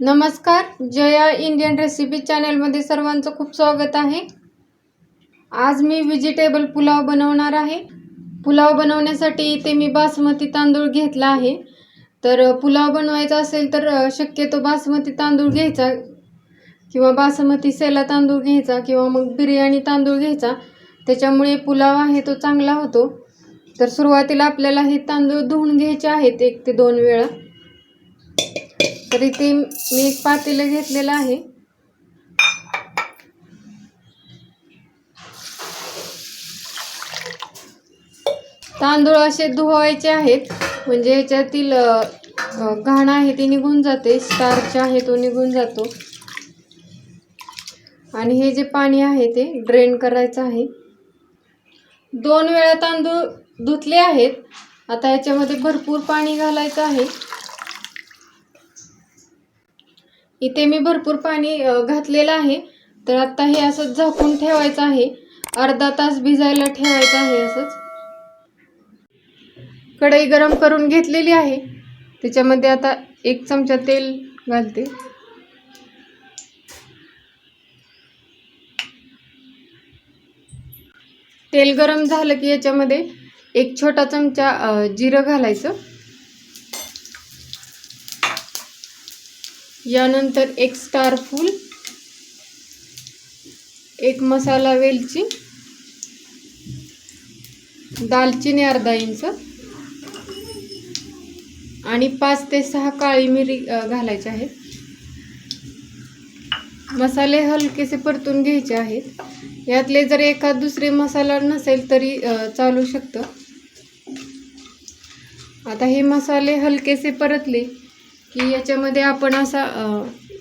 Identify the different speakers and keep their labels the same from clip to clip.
Speaker 1: नमस्कार Jaya Indian recipe चॅनलमध्ये सर्वांचं खूप स्वागत आहे. आज मी व्हेजिटेबल पुलाव बनवणार आहे. पुलाव बनवण्यासाठी इथे मी बासमती तांदूळ घेतला आहे. तर पुलाव बनवायचा असेल तर शक्यतो बासमती तांदूळ घ्यायचा किंवा बासमती सेला तांदूळ घ्यायचा किंवा मग बिर्याणी तांदूळ घ्यायचा. त्याच्यामुळे पुलाव आहे तो चांगला होतो. तर सुरुवातीला आपल्याला हे तांदूळ धुवून घ्यायचे आहेत एक ते दोन वेळा. तर इथे मी एक पातेलं घेतलेलं आहे. तांदूळ असे धुवायचे आहेत. म्हणजे ह्याच्यातील घाण आहे ती निघून जाते. स्टार्च आहे तो निघून जातो. आणि हे जे पाणी आहे ते ड्रेन करायचं आहे. दोन वेळा तांदूळ धुतले आहेत. आता ह्याच्यामध्ये भरपूर पाणी घालायचं आहे. इथे मी भरपूर पाणी घातलेलं आहे. तर आत्ता हे असंच झाकून ठेवायचं आहे. अर्धा तास भिजायला ठेवायचं आहे असंच. कढई गरम करून घेतलेली आहे. त्याच्यामध्ये आता एक चमचा तेल घालते. तेल गरम झालं की याच्यामध्ये एक छोटा चमचा जिरं घालायचं. यानंतर एक स्टार फूल एक मसाला वेलची दालचिनी अर्धा इंच आणि पाच ते सहा काळी मिरी घालायचे आहेत. मसाले हलकेसे परतून घ्यायचे आहेत. यातले जर एखाद दुसरे मसाला नसेल तरी चालू शकतं. आता हे मसाले हलकेसे परतले की याच्यामध्ये आपण असा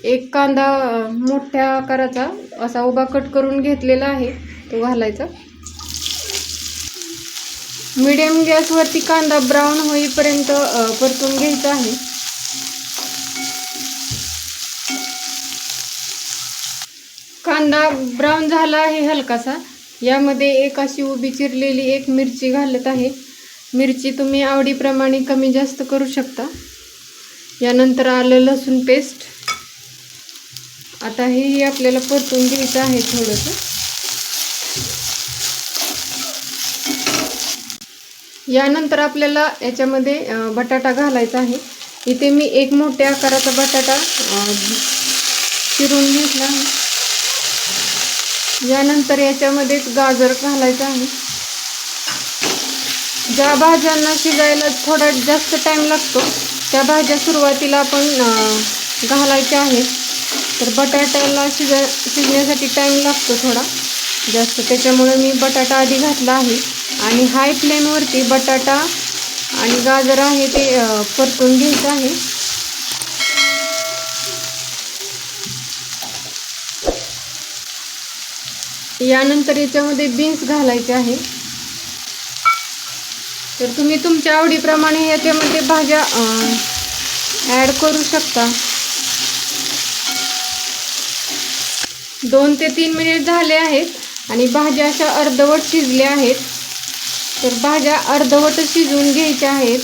Speaker 1: एक कांदा मोठ्या आकाराचा असा उभा कट करून घेतलेला आहे तो घालायचा. मिडियम गॅसवरती कांदा ब्राऊन होईपर्यंत परतून घ्यायचा आहे. कांदा ब्राऊन झाला आहे हलकासा. यामध्ये एक अशी उभी चिरलेली एक मिरची घालत आहे. मिरची तुम्ही आवडीप्रमाणे कमी जास्त करू शकता. यानंतर आलं लसूण पेस्ट. आता हेही आपल्याला परतून घ्यायचं आहे थोडंसं. यानंतर आपल्याला याच्यामध्ये बटाटा घालायचा आहे. इथे मी एक मोठ्या आकाराचा बटाटा चिरून घेतला आहे. यानंतर याच्यामध्ये गाजर घालायचं आहे. ज्या भाज्यांना शिजायला थोडा जास्त टाईम लागतो त्या भाज्या सुरुवातीला आपण घालायच्या आहेत. तर बटाट्याला शिजा शिजण्यासाठी टाईम लागतो थोडा. जास्त त्याच्यामुळे मी बटाटा आधी घातला आहे. आणि हाय फ्लेमवरती बटाटा आणि गाजर आहे ते परतून घ्यायचं आहे. यानंतर याच्यामध्ये बीन्स घालायचे आहे. तर तुम्ही तुमच्या आवडीप्रमाणे याच्यामध्ये भाज्या ॲड करू शकता. दोन ते तीन मिनिट झाले आहेत आणि भाज्या अशा अर्धवट शिजल्या आहेत. तर भाज्या अर्धवट शिजवून घ्यायच्या आहेत.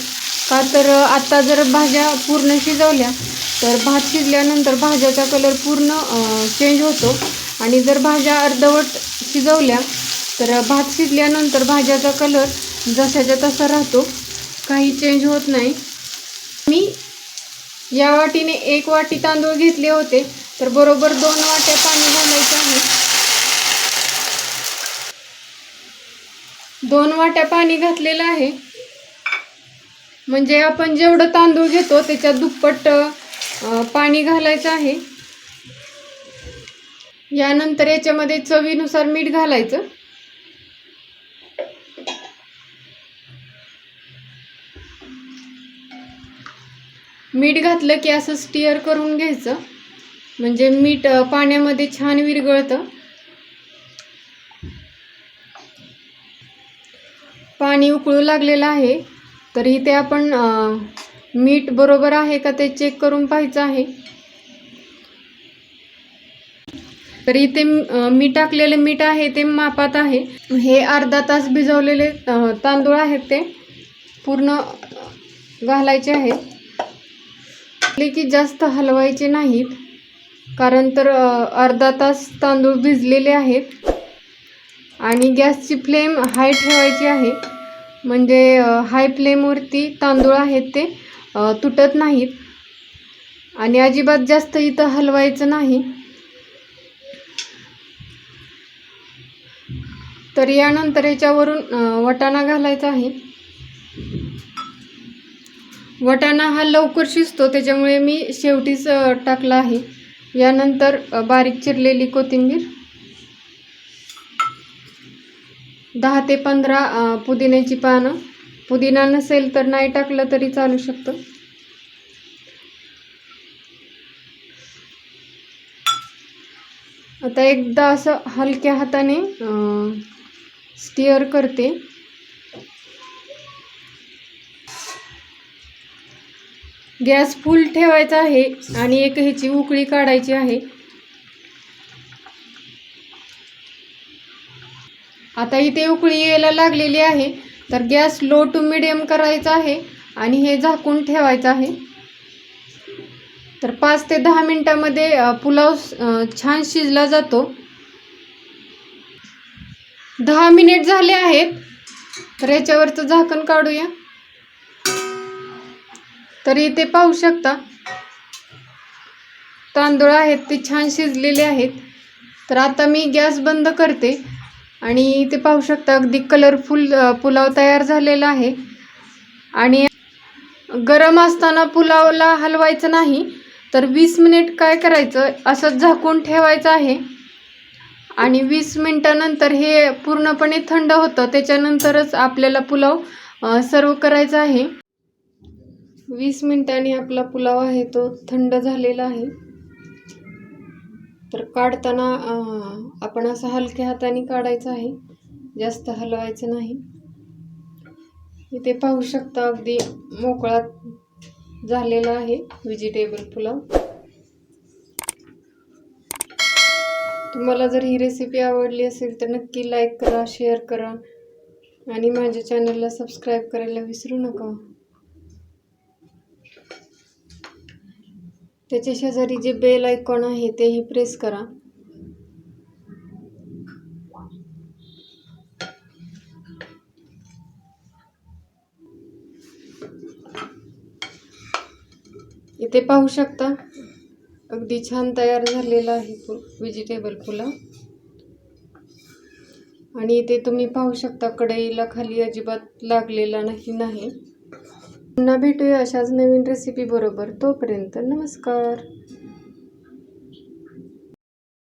Speaker 1: का तर आत्ता जर भाज्या पूर्ण शिजवल्या तर भात शिजल्यानंतर भाज्याचा कलर पूर्ण चेंज होतो. आणि जर भाज्या अर्धवट शिजवल्या तर भात शिजल्यानंतर भाज्याचा कलर जसाच्या तसा राहतो काही चेंज होत नाही. मी या वाटीने एक वाटी तांदूळ घेतले होते तर बरोबर दोन वाट्या पाणी घालायचं आहे. दोन वाट्या पाणी घातलेलं आहे. म्हणजे आपण जेवढं तांदूळ घेतो त्याच्यात दुप्पट पाणी घालायचं आहे. यानंतर याच्यामध्ये चवीनुसार मीठ घालायचं. मीठ घातलं की असं स्टिअर करून घ्यायचं. म्हणजे मीठ पाण्यामध्ये छान विरघळतं. पाणी उकळू लागलेलं आहे. तर इथे आपण मीठ बरोबर आहे का ते चेक करून पाहायचं आहे. तर इथे मी टाकलेले मीठ आहे ते मापात आहे. हे अर्धा तास भिजवलेले तांदूळ आहेत ते. पूर्ण घालायचे आहेत. की जास्त हलवायचे नाहीत कारण तर अर्धा तास तांदूळ भिजलेले आहेत. आणि गॅसची फ्लेम हाय ठेवायची आहे. म्हणजे हाय फ्लेमवरती तांदूळ आहेत ते तुटत नाहीत. आणि अजिबात जास्त इथं हलवायचं नाही. तर यानंतर याच्यावरून वटाणा घालायचा आहे. वटाणा हा लवकर शिजतो त्याच्यामुळे मी शेवटीच टाकला आहे. यानंतर बारीक चिरलेली कोथिंबीर. दहा ते पंधरा पुदिन्याची पानं. पुदिना नसेल तर नाही टाकलं तरी चालू शकतं. आता एकदा असं हलक्या हाताने स्टिअर करते. गॅस फुल ठेवायचा आहे आणि एक ह्याची उकळी काढायची आहे. आता इथे उकळी यायला लागलेली आहे. तर गॅस लो टू मिडियम करायचा आहे आणि हे झाकून ठेवायचं आहे. तर पाच ते दहा मिनटामध्ये पुलाव छान शिजला जातो. दहा मिनिट झाले आहेत. तर याच्यावरचं झाकण काढूया. तर इथे पाहू शकता. तांदूळ आहेत ते छान शिजलेले आहेत. तर आता मी गॅस बंद करते आणि इथे पाहू शकता अगदी कलरफुल पुलाव तयार झालेला आहे. आणि गरम असताना पुलावला हलवायचं नाही तर वीस मिनिट काय करायचं? असंच झाकून ठेवायचं आहे. आणि वीस मिनटानंतर हे पूर्णपणे थंड होतं. त्याच्यानंतरच आपल्याला पुलाव सर्व करायचा आहे. वीस मिनिटांनी आपला पुलाव आहे तो थंड झालेला आहे. तर काढताना आपण असं हलक्या हाताने काढायचं आहे. जास्त हलवायचं नाही. इथे पाहू शकता अगदी मोकळा झालेला आहे व्हेजिटेबल पुलाव. तुम्हाला जर ही रेसिपी आवडली असेल तर नक्की लाईक करा शेअर करा आणि माझ्या चॅनलला सबस्क्राईब करायला विसरू नका. त्याच्या शेजारी जे बेल आयकॉन आहे तेही प्रेस करा. इथे पाहू शकता अगदी छान तयार झालेला आहे पु व्हेजिटेबल पुलाव आणि इथे तुम्ही पाहू शकता कढईला खाली अजिबात लागलेला नाही नाही. पुन्हा भेटूया अशाच नवीन रेसिपी बरोबर. तोपर्यंत नमस्कार.